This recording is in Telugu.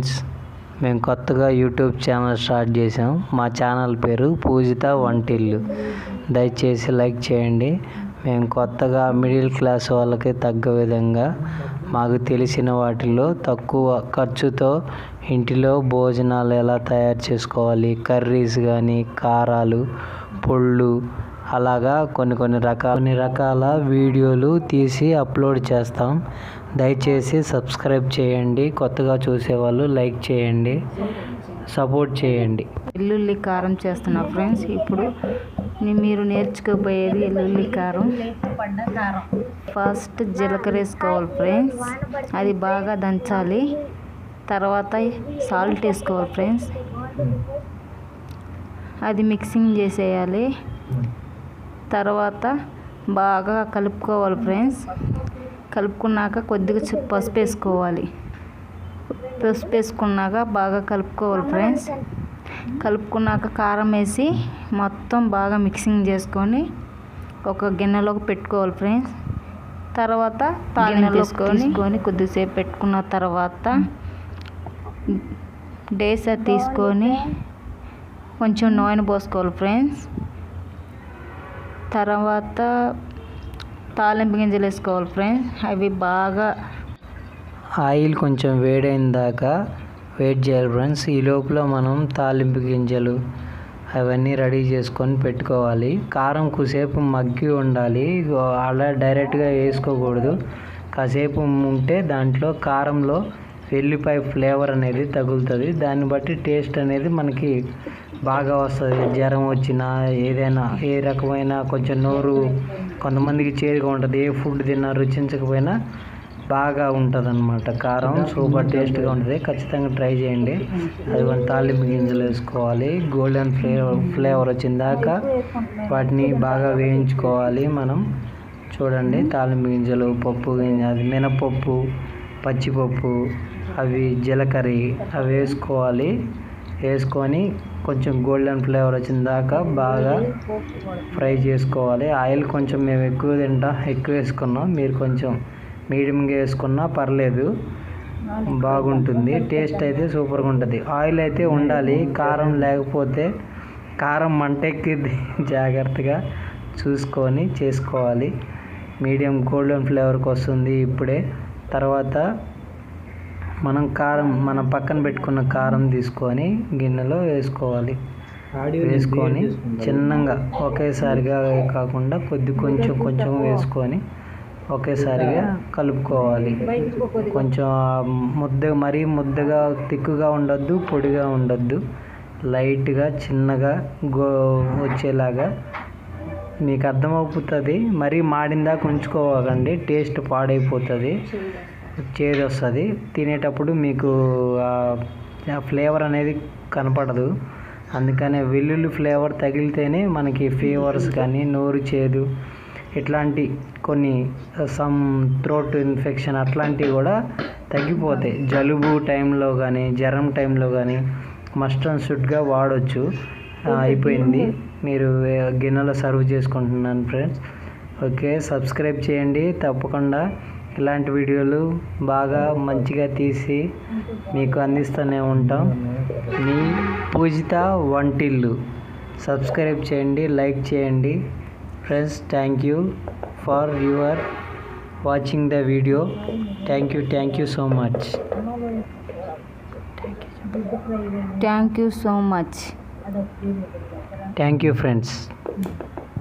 ఫ్రెండ్స్ మేము కొత్తగా యూట్యూబ్ ఛానల్ స్టార్ట్ చేసాం మా ఛానల్ పేరు పూజిత వంటిల్లు. దయచేసి లైక్ చేయండి. మేము కొత్తగా మిడిల్ క్లాస్ వాళ్ళకి తగ్గ విధంగా మాకు తెలిసిన వాటిలో తక్కువ ఖర్చుతో ఇంటిలో భోజనాలు ఎలా తయారు చేసుకోవాలి? కర్రీస్ కానీ కారాలు పొళ్ళు అలాగా కొన్ని కొన్ని రకాల కొన్ని రకాల వీడియోలు తీసి అప్లోడ్ చేస్తాం. దయచేసి సబ్స్క్రైబ్ చేయండి. కొత్తగా చూసేవాళ్ళు లైక్ చేయండి. సపోర్ట్ చేయండి. వెల్లుల్లి కారం చేస్తున్నా ఫ్రెండ్స్. ఇప్పుడు మీరు నేర్చుకోబోయేది వెల్లుల్లి కారం. ఫస్ట్ జీలకర్ర వేసుకోవాలి ఫ్రెండ్స్. అది బాగా దంచాలి. తర్వాత సాల్ట్ వేసుకోవాలి ఫ్రెండ్స్. అది మిక్సింగ్ చేసేయాలి. తర్వాత బాగా కలుపుకోవాలి ఫ్రెండ్స్. కలుపుకున్నాక కొద్దిగా పసుపు వేసుకోవాలి. పసుపు వేసుకున్నాక బాగా కలుపుకోవాలి ఫ్రెండ్స్. కలుపుకున్నాక కారం వేసి మొత్తం బాగా మిక్సింగ్ చేసుకొని ఒక గిన్నెలోకి పెట్టుకోవాలి ఫ్రెండ్స్. తర్వాత తాలింపు వేసుకొని కొద్దిసేపు పెట్టుకున్న తర్వాత డేసా తీసుకొని కొంచెం నూనె పోసుకోవాలి ఫ్రెండ్స్. తర్వాత తాలింపు గింజలు వేసుకోవాలి ఫ్రెండ్స్. అవి బాగా ఆయిల్ కొంచెం వేడైన దాకా వెయిట్ చేయాలి ఫ్రెండ్స్. ఈ లోపల మనం తాలింపు గింజలు అవన్నీ రెడీ చేసుకొని పెట్టుకోవాలి. కారం కుసేపు మగ్గి ఉండాలి. అలా డైరెక్ట్గా వేసుకోకూడదు. కాసేపు ఉంటే దాంట్లో కారంలో వెల్లిపాయ ఫ్లేవర్ అనేది తగులుతుంది. దాన్ని బట్టి టేస్ట్ అనేది మనకి బాగా వస్తుంది. జ్వరం వచ్చినా ఏదైనా ఏ రకమైన కొంచెం నోరు కొంతమందికి చేరుగా ఉంటుంది. ఏ ఫుడ్ తిన్నా రుచించకపోయినా బాగా ఉంటుంది అనమాట కారం సూపర్ టేస్ట్గా ఉంటుంది. ఖచ్చితంగా ట్రై చేయండి. అది కొన్ని తాలింపు గింజలు వేసుకోవాలి. గోల్డెన్ ఫ్లేవర్ ఫ్లేవర్ వచ్చిన దాకా వాటిని బాగా వేయించుకోవాలి మనం. చూడండి తాలింపు గింజలు పప్పు గింజ అది మినపప్పు పచ్చిపప్పు అవి జీలకర్ర అవి వేసుకోవాలి. వేసుకొని కొంచెం గోల్డెన్ ఫ్లేవర్ వచ్చిన దాకా బాగా ఫ్రై చేసుకోవాలి. ఆయిల్ కొంచెం మేము ఎక్కువ తింటాం ఎక్కువ వేసుకున్నాం. మీరు కొంచెం మీడియంగా వేసుకున్నా పర్లేదు. బాగుంటుంది. టేస్ట్ అయితే సూపర్గా ఉంటుంది. ఆయిల్ అయితే ఉండాలి. కారం లేకపోతే కారం మంటెక్కిద్ది. జాగ్రత్తగా చూసుకొని చేసుకోవాలి. మీడియం గోల్డెన్ ఫ్లేవర్కి వస్తుంది ఇప్పుడే. తర్వాత మనం కారం మనం పక్కన పెట్టుకున్న కారం తీసుకొని గిన్నెలో వేసుకోవాలి. వేసుకొని చిన్నగా ఒకేసారిగా కాకుండా కొద్ది కొంచెం కొంచెం వేసుకొని ఒకేసారిగా కలుపుకోవాలి. కొంచెం ముద్ద మరీ ముద్దగా తిక్కుగా ఉండొద్దు పొడిగా ఉండొద్దు. లైట్గా చిన్నగా గో వచ్చేలాగా మీకు అర్థమవుతుంది. మరీ మాడిన దాకా ఉంచుకోవాలండి. టేస్ట్ పాడైపోతుంది. చేదు వస్తుంది తినేటప్పుడు మీకు ఆ ఫ్లేవర్ అనేది కనపడదు. అందుకనే వెల్లుల్లి ఫ్లేవర్ తగిలితేనే మనకి ఫీవర్స్ కానీ నోరు చేదు ఇట్లాంటి కొన్ని సమ్ థ్రోట్ ఇన్ఫెక్షన్ అట్లాంటివి కూడా తగ్గిపోతాయి. జలుబు టైంలో కానీ జ్వరం టైంలో కానీ మస్ట్ అండ్ షుడ్గా వాడవచ్చు అయిపోయింది. మీరు గిన్నెలో సర్వ్ చేసుకుంటున్నాను ఫ్రెండ్స్. ఓకే సబ్స్క్రైబ్ చేయండి. తప్పకుండా ఇలాంటి వీడియోలు బాగా మంచిగా తీసి మీకు అందిస్తూనే ఉంటాం. మీ పూజిత వంటిల్లు. సబ్స్క్రైబ్ చేయండి లైక్ చేయండి. Friends thank you for your watching the video thank you thank you so much thank you so much thank you friends